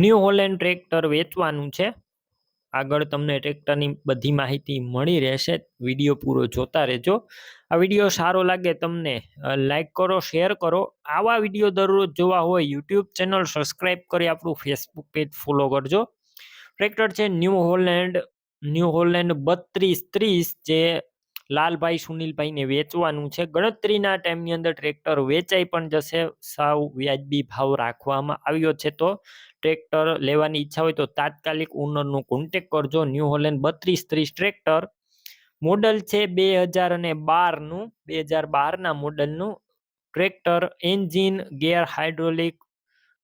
New Holland tractor વેચવાનું છે. આગળ તમને ટ્રેક્ટરની બધી માહિતી મળી રહેશે. વીડિયો પૂરો જોતા રહેજો. આ વીડિયો સારો લાગે તમને લાઈક કરો શેર કરો. આવા વીડિયો દરરોજ જોવા હોય યુટ્યુબ ચેનલ સબસ્ક્રાઈબ કરી આપણું ફેસબુક પેજ ફોલો કરજો. ટ્રેક્ટર છે ન્યૂ હોલેન્ડ ન્યૂ હોલેન્ડ બત્રીસ ત્રીસ જે લાલભાઈ સુનિલભાઈને વેચવાનું છે. ગણતરીના ટાઈમની અંદર ટ્રેક્ટર વેચાઈ પણ જશે. સાવ વ્યાજબી ભાવ રાખવામાં આવ્યો છે તો. ટ્રેક્ટર લેવાની ઈચ્છા હોય તો તાત્કાલિક ઓનરનો કોન્ટેક કરજો. ન્યૂ હોલેન્ડ બત્રીસ ત્રીસ ટ્રેક્ટર. મોડલ છે બે હજાર અને બારનું. બે હજાર બારના મોડલનું tractor. Engine gear hydraulic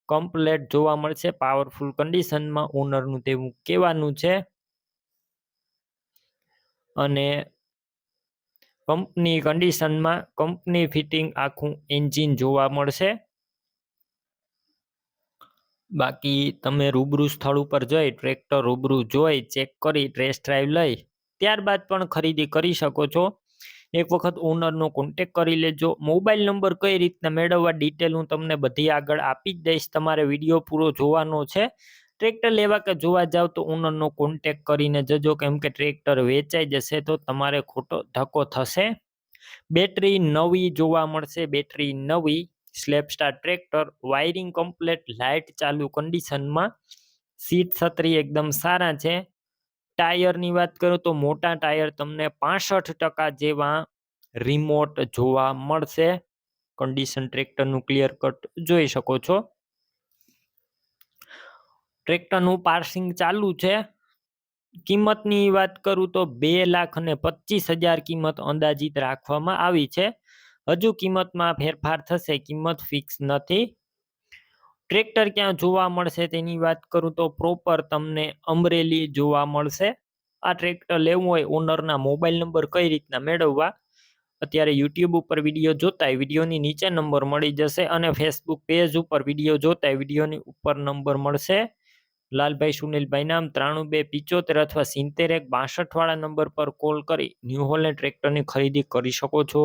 complete જોવા મળશે. પાવરફુલ કન્ડિશનમાં ઓનરનું તેવું કહેવાનું છે. અને કંપની કન્ડિશનમાં કંપની ફિટિંગ આખું એન્જિન જોવા મળશે. બાકી તમે રૂબરૂ સ્થળ ઉપર જઈ, ટ્રેક્ટર રૂબરૂ જોઈ, ચેક કરી ટેસ્ટ ડ્રાઈવ લઈ, ત્યારબાદ પણ ખરીદી કરી શકો છો. એક વખત ઓનરનો કોન્ટેક કરી લેજો. મોબાઈલ નંબર કઈ રીતના મેળવવા ડિટેલ હું તમને બધી આગળ આપી જ દઈશ. તમારે વીડિયો પૂરો જોવાનો છે. ટ્રેક્ટર લેવા કે જોવા જાવ તો ઓનરનો કોન્ટેક કરીને જજો. કેમ કે ટ્રેક્ટર વેચાઈ જશે તો તમારે ખોટો ધક્કો થશે. બેટરી નવી જોવા મળશે. બેટરી નવી self start tractor, wiring complete, light ચાલુ કન્ડિશનમાં, સીટ છત્રી એકદમ સારા છે. ટાયરની વાત કરું તો મોટા ટાયર તમને પાસઠ ટકા જેવા રિમોટ જોવા મળશે. કન્ડિશન ટ્રેક્ટરનું ક્લિયર કટ જોઈ શકો છો. ટ્રેક્ટરનું પાર્સિંગ ચાલુ છે. કિંમતની વાત કરું તો બે લાખ અને પચીસ હજાર કિંમત અંદાજિત રાખવામાં આવી છે. હજુ કિંમતમાં ફેરફાર થશે, કિંમત ફિક્સ નથી. ટ્રેક્ટર ક્યાં જોવા મળશે તેની વાત કરું તો પ્રોપર તમને અમરેલી જોવા મળશે. આ ટ્રેક્ટર લેવું હોય ઓનરના મોબાઈલ નંબર કઈ રીતના મેળવવા? અત્યારે યુટ્યુબ ઉપર વીડિયો જોતાય વિડીયોની નીચે નંબર મળી જશે અને ફેસબુક પેજ ઉપર વીડિયો જોતાય વિડીયોની ઉપર નંબર મળશે. લાલભાઈ સુનિલભાઈ નામ ત્રાણું બે પિચોતેર અથવા સિત્તેર એક બાસઠવાળા નંબર પર કોલ કરી ન્યૂ હોલેન્ડ ટ્રેક્ટરની ખરીદી કરી શકો છો.